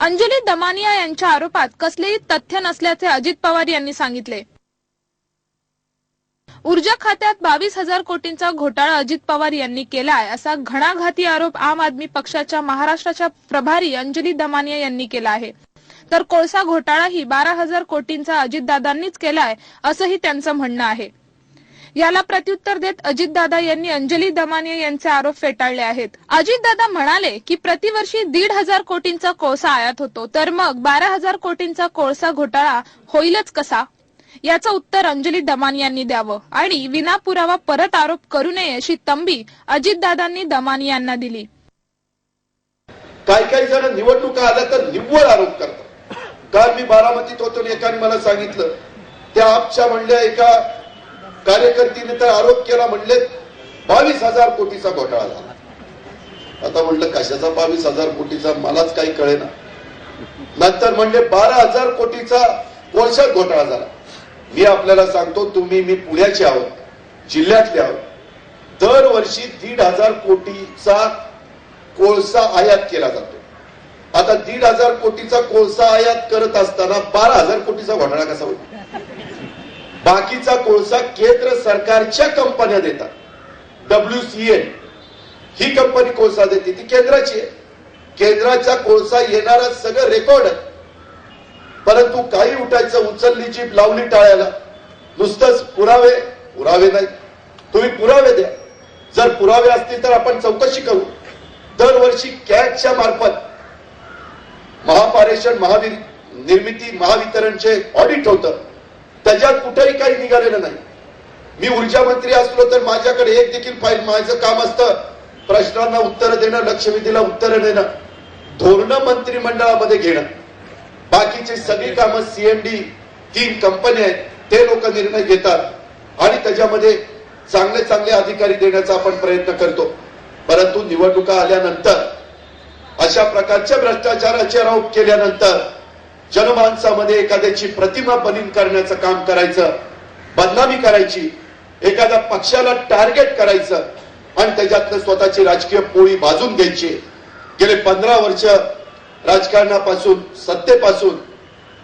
अंजली दमानिया यांच्या आरोपात कसलेही तथ्य नसल्याचे अजित पवार यांनी सांगितले. ऊर्जा खात्यात बावीस हजार कोटींचा घोटाळा अजित पवार यांनी केलाय असा घणाघाती आरोप आम आदमी पक्षाच्या महाराष्ट्राच्या प्रभारी अंजली दमानिया यांनी केला आहे. तर कोळसा घोटाळाही बारा हजार कोटींचा अजितदादांनीच केलाय असंही त्यांचं म्हणणं आहे. याला प्रत्युत्तर देत अजितदादा यांनी अंजली दमानिया यांचे आरोप फेटाळले आहेत. अजितदादा म्हणाले की प्रतिवर्षी दीड हजार कोटींचा कोळसा आयात होतो. तर मग बारा हजार कोटींचा कोळसा घोटाळा होईलच कसा? याचं उत्तर अंजली दमान यांनी द्यावं. आणि विनापुरावा परत आरोप करू नये अशी तंबी अजितदादांनी दमान यांना दिली. काही काही जण निवडणुका आल्या तर निव्वळ आरोप करतात. काल मी बारामतीत होतो एकाने मला सांगितलं त्या आपच्या म्हणल्या एका कार्यकर्तीने तर आरोप केला म्हणले बावीस हजार कोटीचा घोटाळा झाला. आता म्हणलं कशाचा बावीस हजार कोटीचा? मलाच काही कळेना. नंतर म्हणले बारा हजार कोटीचा कोळशात घोटाळा झाला. मी आपल्याला सांगतो तुम्ही मी पुण्याचे आहोत जिल्ह्यातले आहोत. दरवर्षी दीड हजार कोटीचा कोळसा आयात केला जातो. आता दीड हजार कोटीचा कोळसा आयात करत असताना बारा हजार कोटीचा घोटाळा कसा होईल? बाकीचा कोळसा केंद्र सरकारच्या कंपन्या देतात. डब्ल्यू सी एन ही कंपनी कोळसा देते ती केंद्राची आहे. केंद्राचा कोळसा येणारा सगळं रेकॉर्ड आहे. परंतु काही उठायचं उचलली जीप लावली टाळ्याला. नुसतंच पुरावे पुरावे नाही. तुम्ही पुरावे द्या. जर पुरावे असतील तर आपण चौकशी करू. दरवर्षी कॅगच्या मार्फत महापारेषण महावीर निर्मिती महावितरणचे ऑडिट होतं. त्याच्यात कुठेही काही निघालेलं नाही. मी ऊर्जा मंत्री असलो तर माझ्याकडे एक देखील फाईल माझं काम असतं. प्रश्नांना उत्तर देणं लक्षवेधीला उत्तर देणं धोरण मंत्रिमंडळामध्ये घेणं. बाकीची सगळी कामं सीएमडी तीन कंपन्या आहेत ते लोक निर्णय घेतात. आणि त्याच्यामध्ये चांगले चांगले अधिकारी देण्याचा आपण प्रयत्न करतो. परंतु निवडणुका आल्यानंतर अशा प्रकारच्या भ्रष्टाचाराचे आरोप केल्यानंतर जनमानसामध्ये एखाद्याची प्रतिमा बलीन करण्याचं काम करायचं बदनामी करायची एखाद्या पक्षाला टार्गेट करायचं आणि त्याच्यातनं स्वतःची राजकीय पोळी भाजून घ्यायची. गेले पंधरा वर्ष राजकारणापासून सत्तेपासून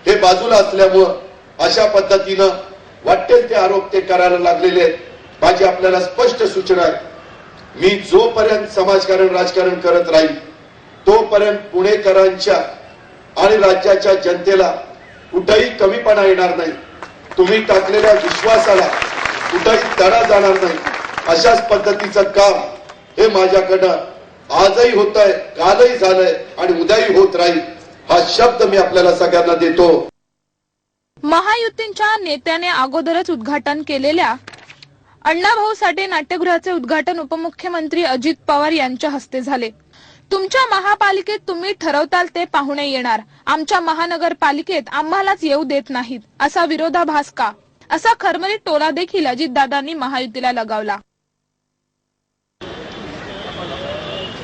हे बाजूला असल्यामुळं अशा पद्धतीनं वाटेल ते आरोप ते करायला लागलेले आहेत. माझी आपल्याला स्पष्ट सूचना आहे. मी जोपर्यंत समाजकारण राजकारण करत राहील तोपर्यंत पुणेकरांच्या आणि राज्याच्या जनतेला कुठंही कमीपणा येणार नाही. तुम्ही टाकलेल्या विश्वासाला कुठंही तडा जाणार नाही. अशाच पद्धतीचं काम हे माझ्याकडं आजही होत आहे कालही झालंय आणि उद्याही होत राहील. हा शब्द मी आपल्याला सगळ्यांना देतो. महायुतींच्या नेत्याने अगोदरच उद्घाटन केलेल्या अण्णाभाऊ साठे नाट्यगृहाचे उद्घाटन उपमुख्यमंत्री अजित पवार यांच्या हस्ते झाले. तुमच्या महापालिकेत तुम्ही ठरवताल ते पाहुणे येणार. आमच्या महानगरपालिकेत आम्हालाच येऊ देत नाहीत. असा विरोधाभास का? असा खरमरी टोला देखील अजितदादांनी महायुतीला लगावला.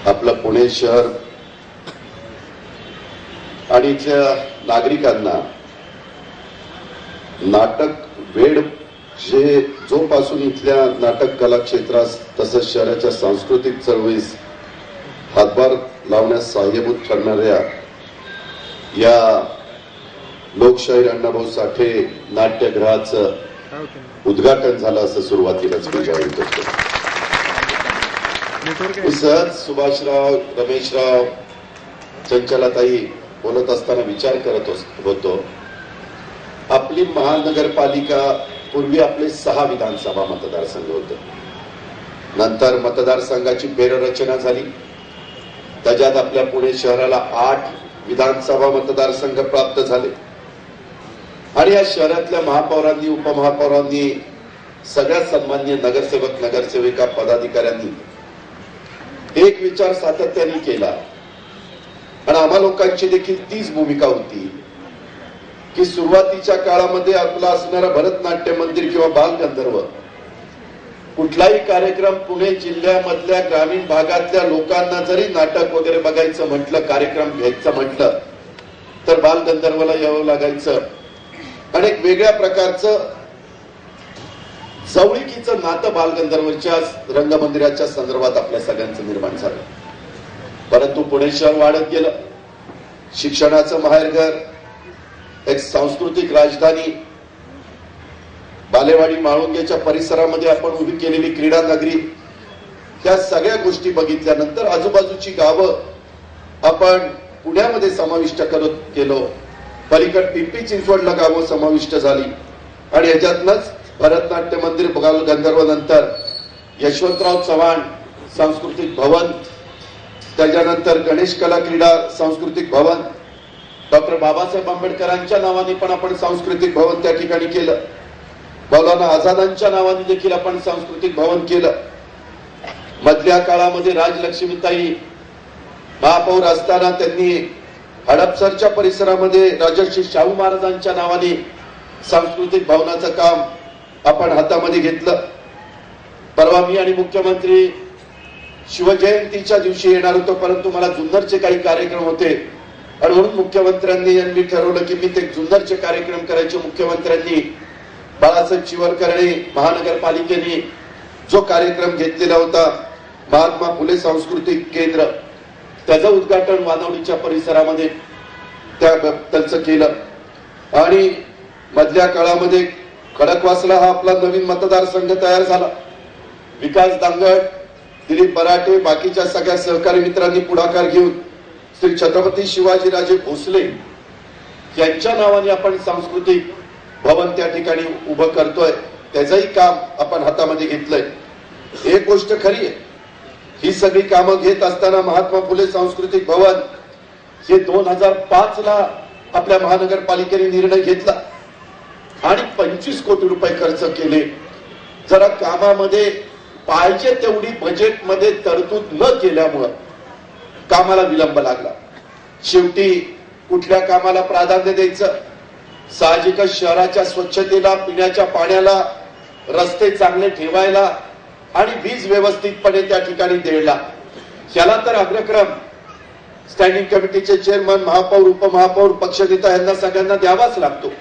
आपलं पुणे शहर आणि इथल्या नागरिकांना नाटक वेड जे जोपासून इथल्या नाटक कला क्षेत्रास तसंच शहराच्या सांस्कृतिक चळवळीस हातभार लावण्यास सहाय्यभूत ठरणाऱ्या या लोकशाहीर अण्णाभाऊ साठे नाट्यगृहाचं उद्घाटन झालं असं सुरुवातीलाच मी जाहीर करतो. सहज सुभाषराव रमेशराव चंचलाताई बोलत असताना विचार करत होतो. आपली महानगरपालिका पूर्वी आपले सहा विधानसभा मतदारसंघ होते. नंतर मतदारसंघाची फेररचना झाली. त्याच्यात आपल्या पुणे शहराला आठ विधानसभा मतदारसंघ प्राप्त झाले. आणि या शहरातल्या महापौरांनी उपमहापौरांनी सगळ्या सन्मान्य नगरसेवक नगरसेविका पदाधिकाऱ्यांनी एक विचार सातत्याने केला. आणि आम्हा लोकांची देखील तीच भूमिका होती की सुरुवातीच्या काळामध्ये आपला असणारा भरतनाट्य मंदिर किंवा बालगंधर्व कुठलाही कार्यक्रम पुणे जिल्ह्यामधल्या ग्रामीण भागातल्या लोकांना जरी नाटक वगैरे बघायचं म्हटलं कार्यक्रम घ्यायचं म्हटलं तर बालगंधर्वला यावं लागायचं. आणि एक वेगळ्या प्रकारचं जवळिकीचं नातं बालगंधर्वच्या रंगमंदिराच्या संदर्भात आपल्या सगळ्यांचं निर्माण झालं. परंतु पुणे शहर वाढत गेलं. शिक्षणाचं माहेरघर एक सांस्कृतिक राजधानी बालेवाडी माळुंग्याच्या परिसरामध्ये आपण उभी केलेली क्रीडा नगरी त्या सगळ्या गोष्टी बघितल्यानंतर आजूबाजूची गावं आपण पुण्यामध्ये समाविष्ट करत गेलो. पलीकड पिंपरी चिंचवडला गावं समाविष्ट झाली. आणि याच्यातनच भरतनाट्य मंदिर बघाल गंधर्व नंतर यशवंतराव चव्हाण सांस्कृतिक भवन त्याच्यानंतर गणेश कला क्रीडा सांस्कृतिक भवन डॉक्टर बाबासाहेब आंबेडकरांच्या नावाने पण आपण सांस्कृतिक भवन त्या ठिकाणी केलं. मौलाना आझादांच्या नावाने देखील आपण सांस्कृतिक भवन केलं. मधल्या काळामध्ये राजलक्ष्मीताई महापौर असताना त्यांनी हडपसरच्या परिसरामध्ये राजर्षी शाहू महाराजांच्या नावाने सांस्कृतिक भवनाचं काम आपण हातामध्ये घेतलं. परवा मी आणि मुख्यमंत्री शिवजयंतीच्या दिवशी येणार होतो परंतु मला जुन्नरचे काही कार्यक्रम होते. आणि म्हणून मुख्यमंत्र्यांनी यांनी ठरवलं की मी ते जुन्नरचे कार्यक्रम करायचे. मुख्यमंत्र्यांनी बाळासाहेब चिवरकरणे महानगरपालिकेने जो कार्यक्रम घेतलेला होता महात्मा फुले सांस्कृतिक केंद्र त्याचं उद्घाटन वानवडीच्या परिसरामध्ये त्या त्यांचं केलं. आणि मधल्या काळामध्ये खडकवासला हा आपला नवीन मतदारसंघ तयार झाला. विकास दांगड दिलीप बराटे बाकीच्या सगळ्या सहकारी मित्रांनी पुढाकार घेऊन श्री छत्रपती शिवाजीराजे भोसले यांच्या नावाने आपण सांस्कृतिक भवन त्या ठिकाणी उभं करतोय त्याचंही काम आपण हातामध्ये घेतलंय. हे गोष्ट खरी आहे ही सगळी कामं घेत असताना महात्मा फुले सांस्कृतिक भवन हे दोन हजार पाच ला आपल्या महानगरपालिकेने निर्णय घेतला. आणि पंचवीस कोटी रुपये खर्च केले. जरा कामामध्ये पाहिजे तेवढी बजेटमध्ये तरतूद न केल्यामुळं कामाला विलंब लागला. शेवटी कुठल्या कामाला प्राधान्य द्यायचं? साहजिकच शहराच्या स्वच्छतेला पिण्याच्या पाण्याला रस्ते चांगले ठेवायला आणि वीज व्यवस्थितपणे त्या ठिकाणी द्यायला. याला तर अग्रक्रम स्टँडिंग कमिटीचे चेअरमन महापौर उपमहापौर पक्षनेता यांना सगळ्यांना द्यावाच लागतो.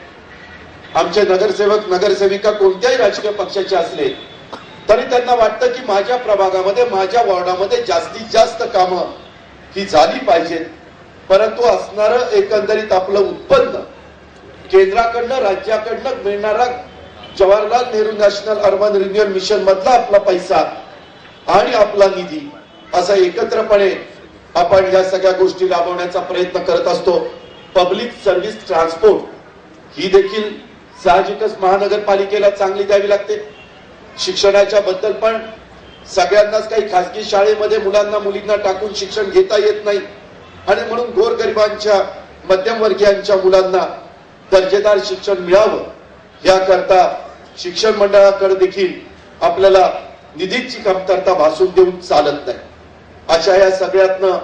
आमचे नगरसेवक नगरसेविका कोणत्याही राजकीय पक्षाचे असले तरी त्यांना वाटतं की माझ्या प्रभागामध्ये माझ्या वॉर्डामध्ये जास्तीत जास्त कामं ही झाली पाहिजेत. परंतु असणार एकंदरीत आपलं उत्पन्न केंद्राकडनं राज्याकडनं मिळणारा Jawaharlal Nehru national urban renewal mission मधला आपला पैसा आणि आपला निधी असा एकत्रपणे आपण या सगळ्या गोष्टी राबवण्याचा प्रयत्न करत असतो. पब्लिक सर्व्हिस ट्रान्सपोर्ट ही देखील साहजिकच महानगरपालिकेला चांगली द्यावी लागते. शिक्षणाच्या बद्दल पण सगळ्यांनाच काही खासगी शाळेमध्ये मुलांना मुलींना टाकून शिक्षण घेता येत नाही. आणि म्हणून गोरगरिबांच्या मध्यमवर्गीयांच्या मुलांना दर्जेदार शिक्षण मिळावं याकरता शिक्षण मंडळाकडे देखील आपल्याला निधीची कमतरता भासून देऊन चालत नाही. अशा या सगळ्यातनं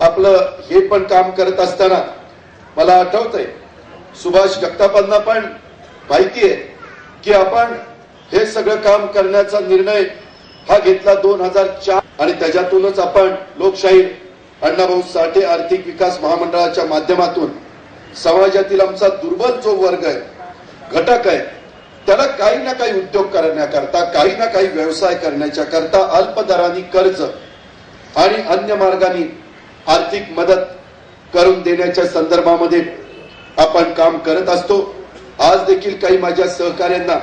आपलं हे पण काम करत असताना मला आठवतंय सुभाष जगतापांना पण माहिती आहे की आपण हे सगळं काम करण्याचा निर्णय हा घेतला दोन हजार चार आणि त्याच्यातूनच आपण लोकशाही अण्णाभाऊ साठे आर्थिक विकास महामंडळाच्या माध्यमातून समाजातील आमचा दुर्बल जो वर्ग आहे घटक आहे त्याला काही ना काही उद्योग करण्याकरता काही ना काही व्यवसाय करण्याच्या करता अल्प दराने कर्ज आणि अन्य मार्गाने आर्थिक मदत करून देण्याच्या संदर्भामध्ये आपण काम करत असतो. आज देखील काही माझ्या सहकार्यांना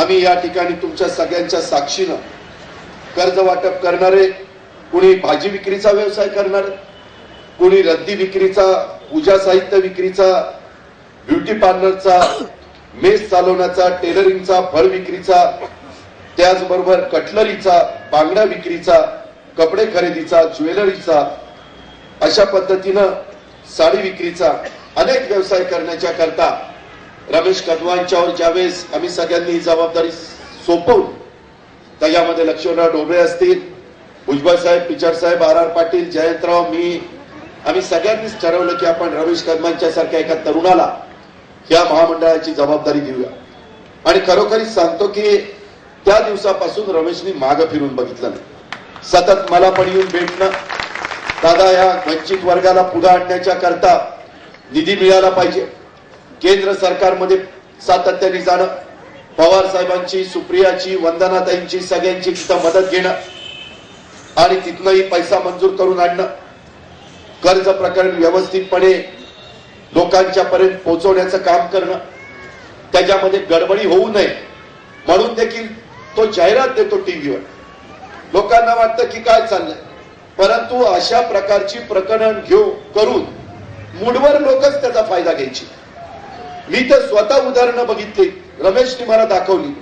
आम्ही या ठिकाणी तुमच्या सगळ्यांच्या साक्षीनं कर्ज वाटप करणारे कुणी भाजी विक्रीचा व्यवसाय करणार कोणी रद्दी विक्रीचा पूजा साहित्य विक्रीचा ब्युटी पार्लरचा मेस चालवण्याचा टेलरिंगचा फळ विक्रीचा त्याचबरोबर कटलरीचा बांगड्या विक्रीचा कपडे खरेदीचा ज्वेलरीचा अशा पद्धतीनं साडी विक्रीचा अनेक व्यवसाय करण्याच्या करता रमेश कदवांच्यावर ज्यावेळेस आम्ही सगळ्यांनी ही जबाबदारी सोपवून त्याच्यामध्ये लक्ष्मणराव डोबळे असतील भुजबळ साहेब पिचर साहेब आर आर पाटील जयंतराव मी आम्ही सगळ्यांनीच ठरवलं की आपण रमेश कदमांच्या सारख्या एका तरुणाला या महामंडळाची जबाबदारी देऊया आणि खरोखरीच सांगतो की त्या दिवसापासून रमेशनी माग फिरून बघितलं नाही. सतत मला पण येऊन भेटणं दादा या वंचित वर्गाला पुढे आणण्याच्या करता निधी मिळाला पाहिजे. केंद्र सरकारमध्ये सातत्याने जाणं पवार साहेबांची सुप्रियाची वंदनाताईंची सगळ्यांची तिथं मदत घेणं आणि तिथनंही पैसा मंजूर करून आणणं. कर्ज प्रकरण व्यवस्थितपणे लोकांच्या पर्यंत पोहोचवण्याचं काम करणं त्याच्यामध्ये गडबडी होऊ नये. म्हणून देखील तो जाहिरात देतो टीव्हीवर. लोकांना वाटतं की काय चाललंय? परंतु अशा प्रकारची प्रकरण घेऊ करून मूडवर लोकच त्याचा फायदा घ्यायची. मी तर स्वतः उदाहरणं बघितली. रमेशने मला दाखवली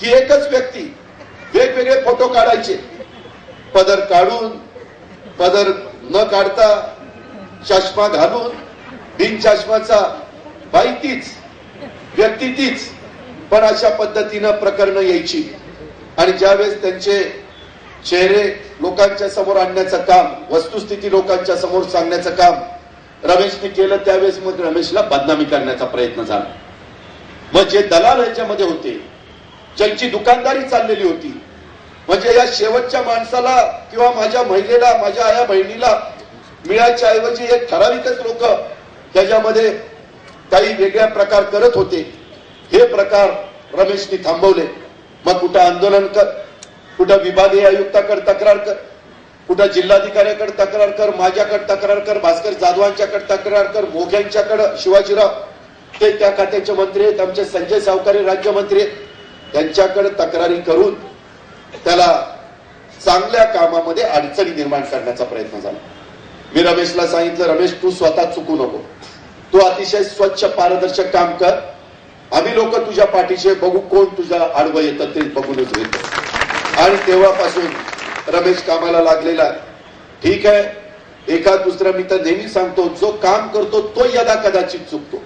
की एकच व्यक्ती वेगवेगळे फोटो काढायचे. पदर काढून पदर न काढता चष्मा घालून बिन चष्माचा बाई तीच व्यक्ती तीच पण अशा पद्धतीनं प्रकरणं यायची. आणि ज्यावेळेस त्यांचे चेहरे लोकांच्या समोर आणण्याचं काम वस्तुस्थिती लोकांच्या समोर सांगण्याचं काम रमेशने केलं त्यावेळेस मग रमेशला बदनामी करण्याचा प्रयत्न झाला. मग जे दलाल याच्यामध्ये होते ज्यांची दुकानदारी चाललेली होती म्हणजे या शेवटच्या माणसाला किंवा माझ्या महिलेला माझ्या आया बहिणीला मिळायच्या ऐवजी एक ठराविकच लोक त्याच्यामध्ये काही वेगळ्या प्रकार करत होते. हे प्रकार रमेशनी थांबवले. मग कुठं आंदोलन कर कुठं विभागीय आयुक्ताकडे तक्रार कर कुठं जिल्हाधिकाऱ्याकडे तक्रार कर माझ्याकडे तक्रार कर भास्कर जाधवांच्याकडे तक्रार कर मोघ्यांच्याकडे शिवाजीराव ते त्या खात्याचे मंत्री आहेत आमचे संजय सावकारी राज्यमंत्री आहेत त्यांच्याकडे तक्रारी करून त्याला चांगल्या कामामध्ये अडचणी निर्माण करण्याचा प्रयत्न झाला. मी रमेशला सांगितलं रमेश तू स्वतः चुकू नको. तू अतिशय स्वच्छ पारदर्शक काम कर. आम्ही लोक तुझ्या पाठीशी बघू कोण तुझ्या आडवं येतं ते बघूनच घेतो. आणि तेव्हापासून रमेश कामाला लागलेला ठीक आहे एका दुसरा मी तर नेहमी सांगतो जो काम करतो तो यदा कदाचित चुकतो.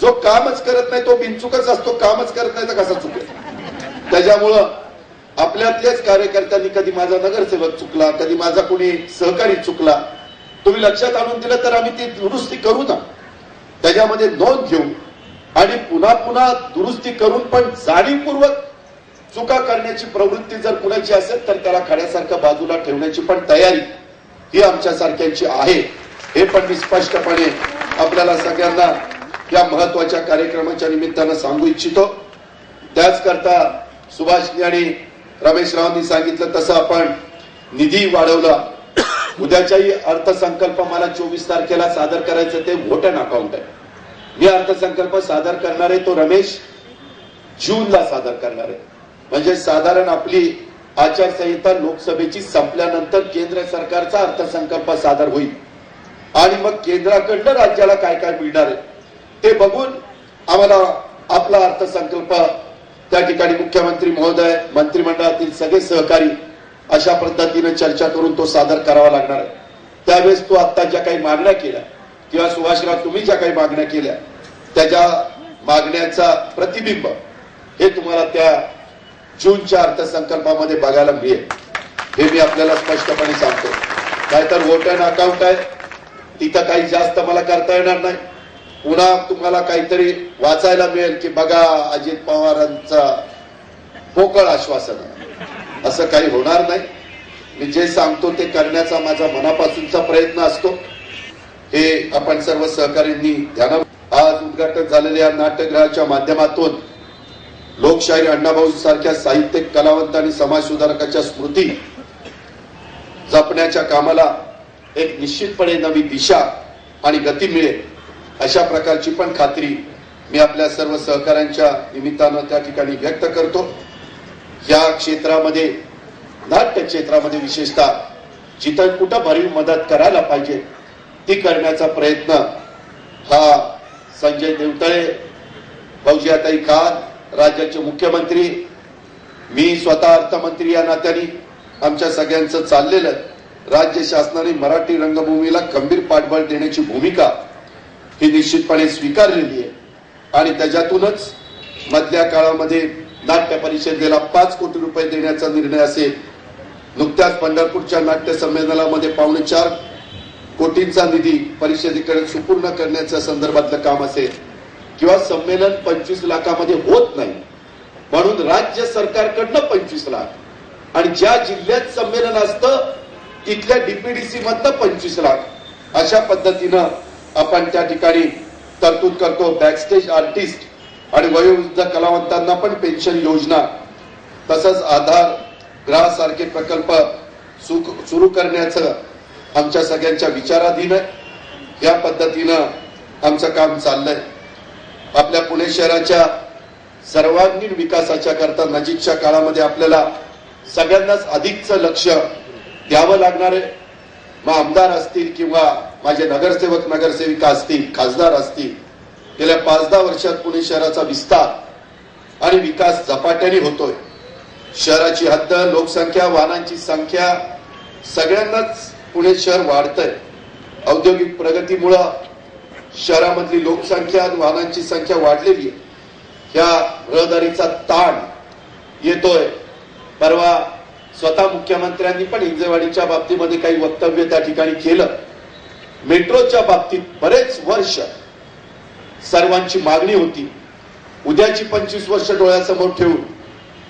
जो कामच करत नाही तो बिनचुकच असतो कामच करत नाही तर कसा चुकेल? त्याच्यामुळं आपल्यातल्याच कार्यकर्त्यांनी कधी माझा नगरसेवक चुकला कधी माझा कोणी सहकारी चुकला. तुम्ही लक्षात आणून दिलं तर आम्ही ती दुरुस्ती करू ना. त्याच्यामध्ये नोंद घेऊ. आणि पुन्हा पुन्हा दुरुस्ती करून पण जाणीवपूर्वक चुका करण्याची प्रवृत्ती जर कुणाची असेल तर त्याला खड्यासारखं बाजूला ठेवण्याची पण तयारी ही आमच्या सारख्यांची आहे. हे पण मी स्पष्टपणे आपल्याला सगळ्यांना या महत्त्वाच्या कार्यक्रमाच्या निमित्तानं सांगू इच्छितो. त्याच करता सुभाषनी आणि रमेश रावांनी सांगितलं तसं आपण निधी वाढवला. उद्याच्याही अर्थसंकल्प मला चोवीस तारखेला सादर करायचं ते व्होटन अकाउंट आहे मी अर्थसंकल्प सादर करणार आहे तो रमेश जूनला सादर करणार आहे. म्हणजे साधारण आपली आचारसंहिता लोकसभेची संपल्यानंतर केंद्र सरकारचा अर्थसंकल्प सादर होईल. आणि मग केंद्राकडनं राज्याला काय काय मिळणार आहे ते बघून आम्हाला आपला अर्थसंकल्प त्या ठिकाणी मुख्यमंत्री महोदय मंत्रिमंडळातील सगळे सहकारी अशा पद्धतीने चर्चा करून तो सादर करावा लागणार आहे. त्यावेळेस तो आता ज्या काही मागण्या केल्या किंवा सुभाषराव तुम्ही ज्या काही मागण्या केल्या त्याच्या मागण्याचा प्रतिबिंब हे तुम्हाला त्या जूनच्या अर्थसंकल्पामध्ये बघायला मिळेल. हे मी आपल्याला स्पष्टपणे सांगतो. नाहीतर वोट अँड अकाउंट आहे. तिथं काही जास्त मला करता येणार नाही. पुन्हा तुम्हाला काहीतरी वाचायला मिळेल की बघा अजित पवारांचा पोकळ आश्वासन. असं काही होणार नाही. मी जे सांगतो ते करण्याचा माझा मनापासूनचा प्रयत्न असतो. हे आपण सर्व सहकार्यांनी ध्यानावर आज उद्घाटन झालेल्या नाट्यग्रहाच्या नाट्यगृहाच्या माध्यमातून लोकशाहीर अण्णाभाऊ सारख्या साहित्यिक कलावंत आणि समाज सुधारकाच्या स्मृती जपण्याच्या कामाला एक निश्चितपणे नवी दिशा आणि गती मिळेल. अशा प्रकारची पण खात्री मी आपल्या सर्व सहकाऱ्यांच्या निमित्तानं त्या ठिकाणी व्यक्त करतो. या क्षेत्रामध्ये नाट्य क्षेत्रामध्ये विशेषतः जिथं कुठं भरीव मदत करायला पाहिजे ती करण्याचा प्रयत्न हा संजय देवतळे फौजियाताई खान राज्याचे मुख्यमंत्री मी स्वतः अर्थमंत्री या नात्याने आमच्या सगळ्यांचं चाललेलं राज्य शासनाने मराठी रंगभूमीला खंबीर पाठबळ देण्याची भूमिका ही निश्चितपणे स्वीकारलेली आहे. आणि त्याच्यातूनच मधल्या काळामध्ये नाट्य परिषदेला पाच कोटी रुपये देण्याचा निर्णय असेल नुकत्याच पंढरपूरच्या नाट्य संमेलनामध्ये पावणे चार कोटींचा निधी परिषदेकडे सुपूर्ण करण्याच्या संदर्भातलं काम असेल किंवा संमेलन पंचवीस लाखामध्ये होत नाही म्हणून राज्य सरकारकडनं पंचवीस लाख आणि ज्या जिल्ह्यात संमेलन असतं तिथल्या डीपीडीसी मधनं पंचवीस लाख अशा पद्धतीनं आपण त्या ठिकाणी तरतूद करतो. बॅकस्टेज आर्टिस्ट आणि वयोवृद्ध कलावंतांना पण पेन्शन योजना. तसंच आधार ग्राह सारखे प्रकल्प सुरू करण्याचं आमच्या सगळ्यांच्या विचाराधीन आहे. या पद्धतीनं आमचं काम चाललंय. आपल्या पुणे शहराच्या सर्वांगीण विकासाच्या करता नजीकच्या काळामध्ये आपल्याला सगळ्यांनाच अधिकचं लक्ष द्यावं लागणार आहे. मग आमदार असतील किंवा माझे नगरसेवक नगरसेविका असतील खासदार असतील गेल्या पाच दहा वर्षात पुणे शहराचा विस्तार आणि विकास झपाट्याने होतोय. शहराची हद्द लोकसंख्या वाहनांची संख्या सगळ्यांनाच पुणे शहर वाढतंय. औद्योगिक प्रगतीमुळं शहरामधली लोकसंख्या वाहनांची संख्या वाढलेली आहे. ह्या रहदारीचा ताण येतोय. परवा स्वतः मुख्यमंत्र्यांनी पण इंजवाडीच्या बाबतीमध्ये काही वक्तव्य त्या ठिकाणी केलं. मेट्रोच्या बाबतीत बरेच वर्ष सर्वांची मागणी होती. उद्याची पंचवीस वर्ष डोळ्यासमोर ठेवून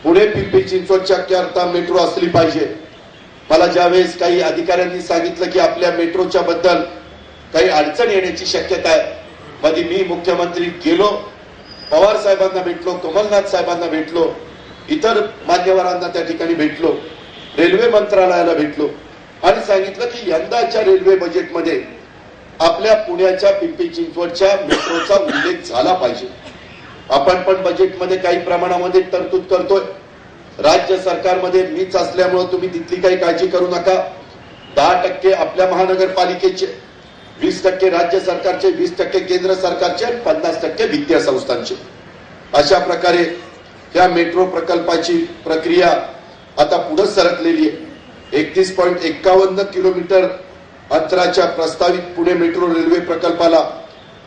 पुणे पिंपरी चिंचवडच्या करता मेट्रो असली पाहिजे. मला ज्यावेळेस काही अधिकाऱ्यांनी सांगितलं की आपल्या मेट्रोच्या बद्दल काही अडचण येण्याची शक्यता आहे मध्ये मी मुख्यमंत्री गेलो पवार साहेबांना भेटलो कमलनाथ साहेबांना भेटलो इतर मान्यवरांना त्या ठिकाणी भेटलो रेल्वे मंत्रालयाला भेटलो आणि सांगितलं की यंदाच्या रेल्वे बजेटमध्ये आपल्या पुण्याच्या पिंपरी चिंचवडच्या मेट्रोचा उल्लेख झाला पाहिजे. आपण पण बजेटमध्ये काही प्रमाणामध्ये तरतूद करतोय. राज्य सरकारमध्ये मीच असल्यामुळे तुम्ही तिथली काही काळजी करू नका. दहा टक्के आपल्या महानगरपालिकेचे वीस टक्के राज्य सरकारचे वीस टक्के केंद्र सरकारचे आणि पन्नास टक्के वित्तीय संस्थांचे. अशा प्रकारे या मेट्रो प्रकल्पाची प्रक्रिया आता पुढे सरकलेली आहे. एकतीस पॉईंट एक्कावन्न किलोमीटर अंतराच्या प्रस्तावित पुणे मेट्रो रेल्वे प्रकल्पाला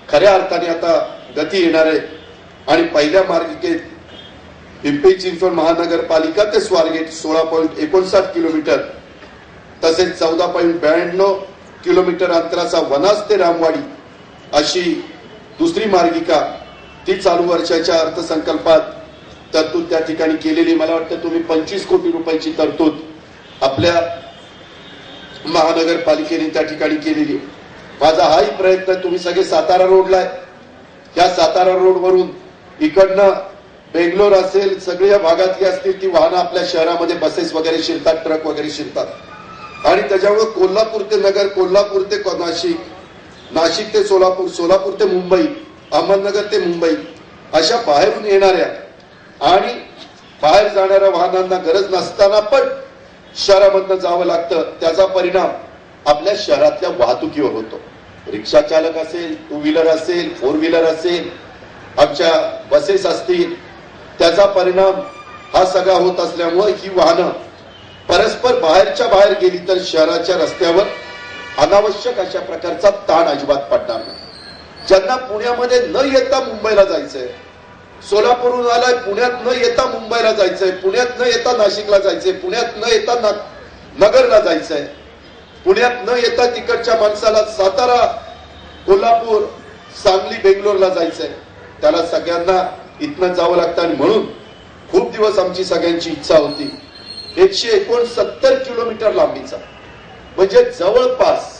खऱ्या अर्थाने आता गती येणार आहे. आणि पहिल्या मार्गिकेत पिंपरी चिंचवड महानगरपालिका ते स्वारगेट सोळा पॉईंट एकोणसाठ किलोमीटर तसेच चौदा पॉईंट ब्याण्णव किलोमीटर अंतराचा वनास ते रामवाडी अशी दुसरी मार्गिका ती चालू वर्षाच्या अर्थसंकल्पात तरतूद त्या ठिकाणी केलेली मला वाटतं तुम्ही पंचवीस कोटी रुपयाची तरतूद आपल्या महानगरपालिकेने त्या ठिकाणी केलेली आहे. माझा हाही प्रयत्न तुम्ही सगळे सातारा रोडला आहे या सातारा रोडवरून इकडनं बेंगलोर असेल सगळ्या या भागातली असतील ती वाहनं आपल्या शहरामध्ये बसेस वगैरे शिरतात ट्रक वगैरे शिरतात आणि त्याच्यामुळे कोल्हापूर ते नगर कोल्हापूर ते नाशिक नाशिक ते सोलापूर सोलापूर ते मुंबई अहमदनगर ते मुंबई अशा बाहेरून येणाऱ्या आणि बाहेर जाणाऱ्या वाहनांना गरज नसताना पण शहरामधनं जावं लागतं त्याचा परिणाम आपल्या शहरातल्या वाहतुकीवर होतो. रिक्षा चालक असेल टू व्हीलर असेल फोर व्हीलर असेल आमच्या बसेस असतील त्याचा परिणाम हा सगळा होत असल्यामुळे ही वाहनं परस्पर बाहेरच्या बाहेर गेली तर शहराच्या रस्त्यावर अनावश्यक अशा प्रकारचा ताण अजिबात पडणार नाही. ज्यांना पुण्यामध्ये न येता मुंबईला जायचंय सोलापूरहून आलाय पुण्यात न येता मुंबईला जायचंय पुण्यात न येता नाशिकला जायचंय पुण्यात न येता नगरला जायचंय. पुण्यात न येता तिकडच्या माणसाला सातारा कोल्हापूर सांगली बेंगलोरला जायचंय. त्याला सगळ्यांना इथनं जावं लागतं आणि म्हणून खूप दिवस आमची सगळ्यांची इच्छा होती. एकशे एकोणसत्तर किलोमीटर लांबीचा. म्हणजे जवळपास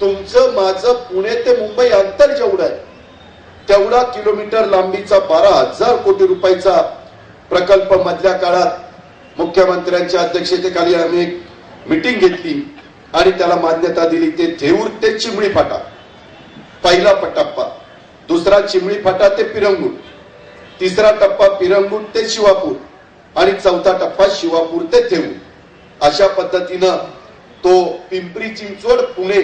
तुमचं माझं पुणे ते मुंबई अंतर जेवढं आहे तेवढा किलोमीटर लांबीचा बारा हजार कोटी रुपयाचा प्रकल्प मधल्या काळात मुख्यमंत्र्यांच्या अध्यक्षतेखाली आम्ही एक मिटिंग घेतली आणि त्याला मान्यता दिली. ते थेऊर ते चिमणी फाटा. पहिला टप्पा. दुसरा चिमणी फाटा ते पिरंगूट. तिसरा टप्पा पिरंगूट ते शिवापूर. आणि चौथा टप्पा शिवापूर ते थेऊर अशा पद्धतीनं तो पिंपरी चिंचवड पुणे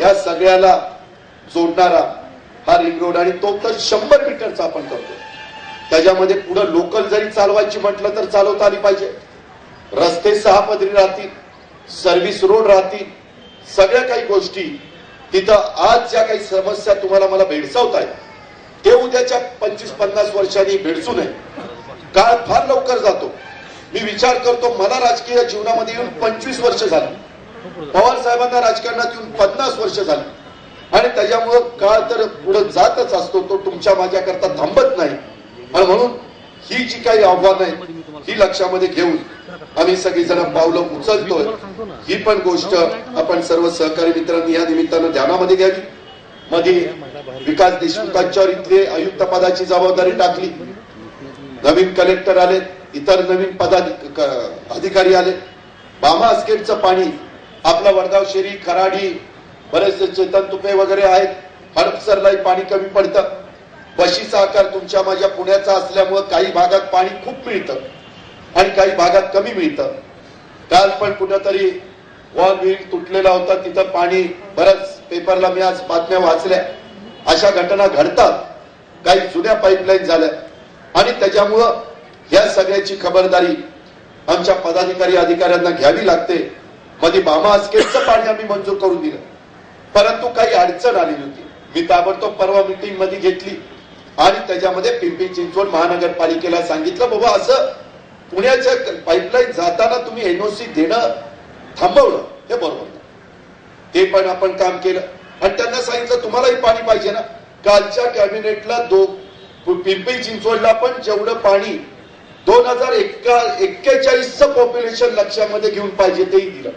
या सगळ्याला जोडणारा हा रिंग रोड आणि तो तर शंभर मीटरचा आपण करतो. त्याच्यामध्ये पुढे लोकल जरी चालवायची म्हटलं तर चालवता आली पाहिजे. रस्ते सहा पदरी राहतील सर्व्हिस रोड राहतील सगळ्या काही गोष्टी. तिथं आज ज्या काही समस्या तुम्हाला मला भेडसावत आहेत ते उद्याच्या पंचवीस पन्नास वर्षांनी भेडसू नये. काळ फार लवकर जातो. मी विचार करतो मला राजकीय जीवनामध्ये येऊन पंचवीस वर्ष झाली. पवार साहेबांना राजकारणात येऊन पन्नास वर्ष झाली. आणि त्याच्यामुळं काळ तर पुढे जातच असतो तो तुमच्या माझ्याकरता थांबत नाही. आणि म्हणून ही जी काही आव्हानं आहेत ही लक्षामध्ये घेऊन आम्ही सगळीजण पावलं उचलतोय. ही पण गोष्ट आपण सर्व सहकारी मित्रांनी या निमित्तानं ध्यानामध्ये घ्यावी. मध्ये विकास देशमुखांच्यावर इथले आयुक्त पदाची जबाबदारी टाकली. नवीन कलेक्टर आले इतर नवीन पदाधिकारी आले. बामा अस्केटचं पाणी आपला वडगाव शेरी खराडी बरेचसे चेतन तुपे वगैरे आहेत. हडपसरलाही पाणी कमी पडतं. बशीचा आकार तुमच्या माझ्या पुण्याचा असल्यामुळं काही भागात पाणी खूप मिळतं. आणि काही भागात कमी मिळतं. काल पण कुठंतरी वॉल व्हील तुटलेला होता. तिथं पाणी बरंच पेपरला मी आज बातम्या वाचल्या. अशा घटना घडतात. काही जुन्या पाईपलाईन झाल्या. आणि त्याच्यामुळं या सगळ्याची खबरदारी आमच्या पदाधिकारी अधिकाऱ्यांना घ्यावी लागते. मध्ये मामा आस्केटचं पाणी आम्ही मंजूर करून दिलं. परंतु काही अडचण आलेली होती मी ताबडतोब परवा मिटिंगमध्ये घेतली. आणि त्याच्यामध्ये पिंपरी चिंचवड महानगरपालिकेला सांगितलं बाबा असं पुण्याच्या पाईपलाईन जाताना तुम्ही एनओसी देणं थांबवलं. हे बरोबर. नाही. ते पण आपण काम केलं. आणि त्यांना सांगितलं तुम्हालाही पाणी पाहिजे ना. कालच्या कॅबिनेटला दो पिंपरी चिंचवडला पण जेवढं पाणी दोन हजार एक्का एक्केचाळीसचं पॉप्युलेशन लक्षामध्ये घेऊन पाहिजे तेही दिलं.